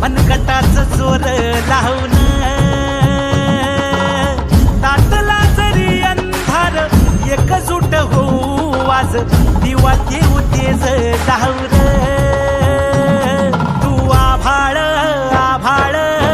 मनगटाच जोर लावून ताटला जरी अंधार एकजूट होऊ आज दिवा देऊ तेज डावर